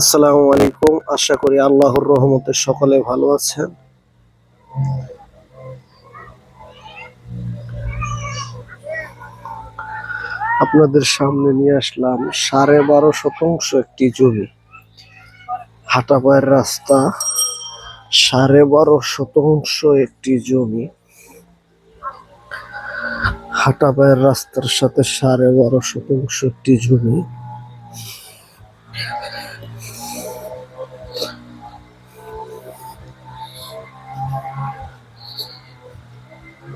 আসসালামু আলাইকুম। আশা করি আল্লাহর রহমতে সকলে ভালো আছেন। আপনাদের সামনে নিয়ে আসলাম সাড়ে বারো শতাংশ একটি জমি। হাটাপায়ের রাস্তা। সাড়ে বারো শতাংশ একটি জমি। হাটাপায়ের রাস্তার সাথে সাড়ে বারো শতাংশ একটি জমি।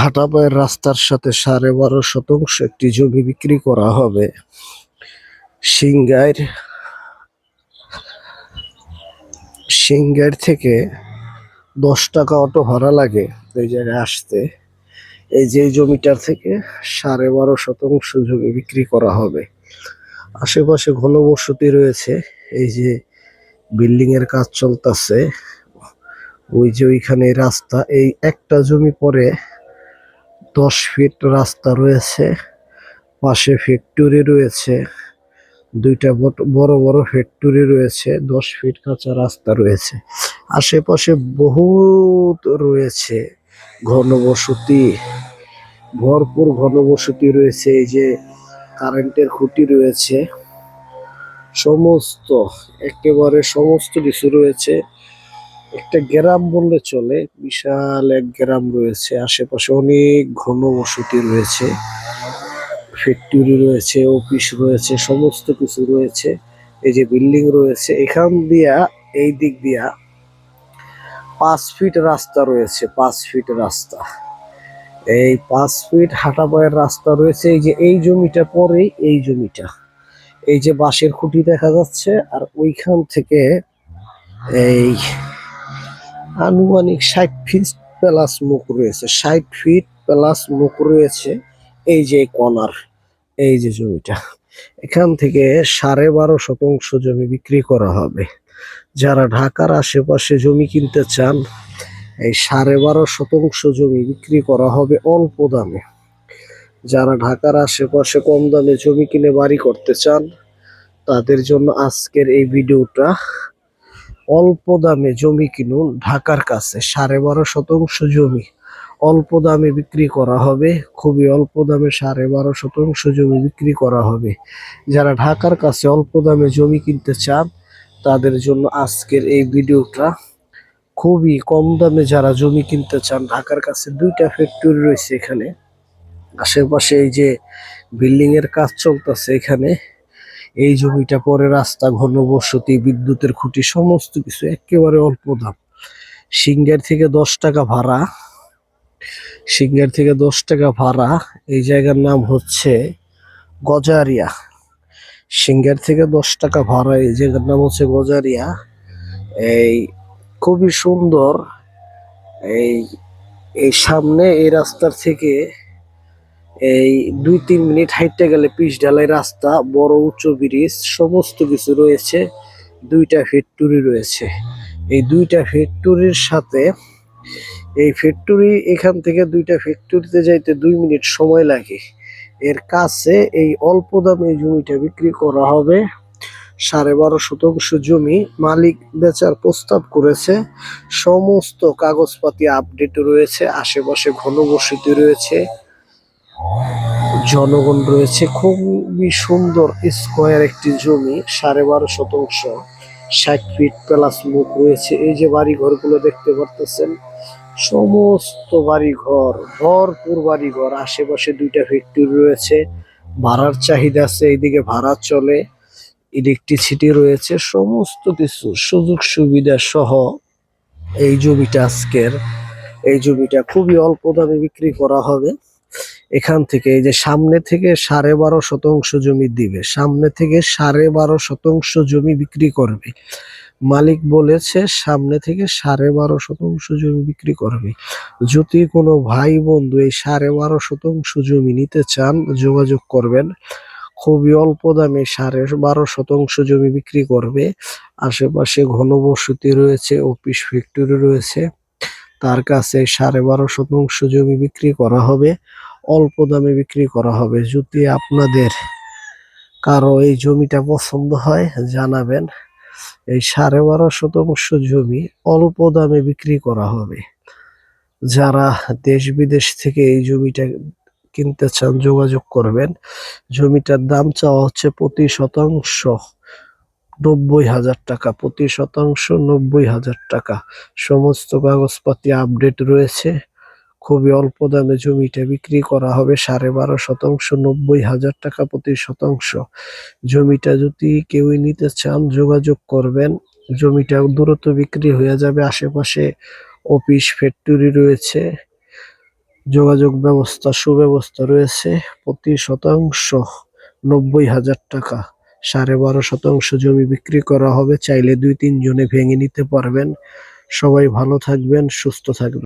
হাটাপায়ের রাস্তার সাথে সাড়ে বারো শতাংশ একটি জমি বিক্রি করা হবে। সিংগাইর সিংগাইর থেকে দশ টাকা অটো ভাড়া লাগে ওই জায়গায় আসতে। এই যে জমিটার থেকে সাড়ে বারো শতাংশ জমি বিক্রি করা হবে। আশেপাশে ঘনবসতি রয়েছে, এই যে বিল্ডিং এর কাজ চলতেছে। ওই যে ওইখানে রাস্তা, এই একটা জমি পরে দশ ফিট রাস্তা রয়েছে, পাশে ফ্যাক্টরি রয়েছে, দুইটা বড় বড় ফ্যাক্টরি রয়েছে, দশ ফিট কাঁচা রাস্তা রয়েছে। আশেপাশে বহুত রয়েছে ঘনবসতি, ভরপুর ঘনবসতি রয়েছে, এই যে কারেন্টের খুঁটি রয়েছে, সমস্ত, একেবারে সমস্ত কিছু রয়েছে। একটা গ্রাম বললে চলে, বিশাল এক গ্রাম রয়েছে, আশেপাশে অনেক ঘনবসতি রয়েছে ফ্যাক্টরি রয়েছে অফিস রয়েছে, সমস্ত কিছু রয়েছে, এই যে বিল্ডিং রয়েছে, এখান দিয়া, এই দিক দিয়া পাঁচ ফিট রাস্তা রয়েছে, পাঁচ ফিট রাস্তা। এই পাঁচ ফিট হাঁটা পায়ের রাস্তা রয়েছে, এই যে এই জমিটা পরেই এই জমিটা। এই যে বাঁশের খুঁটি দেখা যাচ্ছে, আর ওইখান থেকে এই আনুমানিক ষাট ফিট প্লাস মুখ রয়েছে। ষাট ফিট প্লাস মুখ রয়েছে এই যে কর্নার এই যে জমিটা। এখান থেকে সাড়ে বারো শতাংশ জমি বিক্রি করা হবে। যারা ঢাকার আশেপাশে জমি কিনতে চান, এই সাড়ে বারো শতাংশ জমি বিক্রি করা হবে অল্প দামে। যারা ঢাকার আশেপাশে কম দামে জমি কিনে বাড়ি করতে চান, তাদের জন্য আজকের এই ভিডিওটা অল্প দামে জমি কিনুন ঢাকার কাছে, সাড়ে বারো শতাংশ জমি। অল্প দামে বিক্রি করা হবে, খুবই অল্প দামে সাড়ে বারো শতাংশ জমি বিক্রি করা হবে। যারা ঢাকার কাছে অল্প দামে জমি কিনতে চান, তাদের জন্য আজকের এই ভিডিওটা খুবই কম দামে যারা জমি কিনতে চান, ঢাকার কাছে দুইটা ফ্যাক্টরি রয়েছে এখানে। আশেপাশে এই যে বিল্ডিং এর কাজ চলতেছে এখানে। এই জমিটা পরে রাস্তা ঘনবসতি বিদ্যুতের খুঁটি, সমস্ত কিছু একেবারে অল্প দাম। সিঙ্গার থেকে দশ টাকা ভাড়া। সিঙ্গার থেকে দশ টাকা ভাড়া। এই জায়গার নাম হচ্ছে গজারিয়া। সিঙ্গার থেকে দশ টাকা ভাড়া। এই জায়গার নাম হচ্ছে গজারিয়া। এই খুবই সুন্দর। এই এই সামনে, এই রাস্তার থেকে এই দুই তিন মিনিট হাইটে গেলে পিচ ঢালাই রাস্তা, বড় উঁচু ব্রিজ, সমস্ত কিছু রয়েছে। দুইটা ফ্যাক্টরি রয়েছে। এই দুইটা ফ্যাক্টরির সাথে এই ফ্যাক্টরি, এখান থেকে দুইটা ফ্যাক্টরিতে যাইতে দুই মিনিট সময় লাগে। এর কাছে এই অল্প দামে জমিটা বিক্রি করা হবে। সাড়ে বারো শতাংশ জমি মালিক বেচার প্রস্তাব করেছে। সমস্ত কাগজপাতি আপডেট রয়েছে, আশেপাশে ঘনবসতি রয়েছে। জনগণ রয়েছে। খুবই সুন্দর স্কোয়ার একটি জমি, সাড়ে বারো শতাংশ ষাট ফিট প্লাস মুখ রয়েছে। এই যে বাড়ি ঘরগুলো দেখতে পারতেছেন, সমস্ত বাড়ি ঘর ভরপুর বাড়ি ঘর আশেপাশে দুইটা ফ্যাক্টরি রয়েছে। ভাড়ার চাহিদা আছে, এইদিকে ভাড়া চলে ইলেকট্রিসিটি রয়েছে, সমস্ত কিছু, সুযোগ সুবিধা সহ এই জমিটা আজকের। এই জমিটা খুবই অল্প দামে বিক্রি করা হবে। এখান থেকে, এই যে সামনে থেকে সাড়ে বারো শতাংশ জমি দিবে, সামনে থেকে সাড়ে বারো শতাংশ জমি বিক্রি করবে। মালিক বলেছে সামনে থেকে সাড়ে বারো শতাংশ জমি বিক্রি করবে। যদি কোনো ভাই বন্ধু এই সাড়ে বারো শতাংশ জমি নিতে চান, যোগাযোগ করবেন। খুবই অল্প দামে সাড়ে বারো শতাংশ জমি বিক্রি করবে। আশেপাশে ঘনবসতি রয়েছে, অফিস ফ্যাক্টরি রয়েছে। তার কাছে সাড়ে বারো শতাংশ জমি বিক্রি করা হবে। অল্প দামে বিক্রি করা হবে। যদি আপনাদের কারও এই জমিটা পছন্দ হয়, জানাবেন। এই সাড়ে বারো শতাংশ জমি অল্প দামে বিক্রি করা হবে। যারা দেশ বিদেশ থেকে এই জমিটা কিনতে চান, যোগাযোগ করবেন। জমিটার দাম চাওয়া হচ্ছে প্রতি শতাংশ নব্বই হাজার টাকা। প্রতি শতাংশ নব্বই হাজার টাকা। সমস্ত কাগজপাতি আপডেট রয়েছে। খুবই অল্প দামে জমিটা বিক্রি করা হবে সাড়ে বারো শতাংশ, নব্বই হাজার টাকা প্রতি শতাংশ। জমিটা যদি কেউই নিতে চান, যোগাযোগ করবেন। জমিটা দ্রুত বিক্রি হয়ে যাবে। আশেপাশে অফিস, ফ্যাক্টরি রয়েছে। যোগাযোগ ব্যবস্থা, সুব্যবস্থা রয়েছে। প্রতি শতাংশ নব্বই হাজার টাকা। সাড়ে বারো শতাংশ জমি বিক্রি করা হবে। চাইলে দুই তিন জনে ভেঙে নিতে পারবেন। সবাই ভালো থাকবেন, সুস্থ থাকবেন।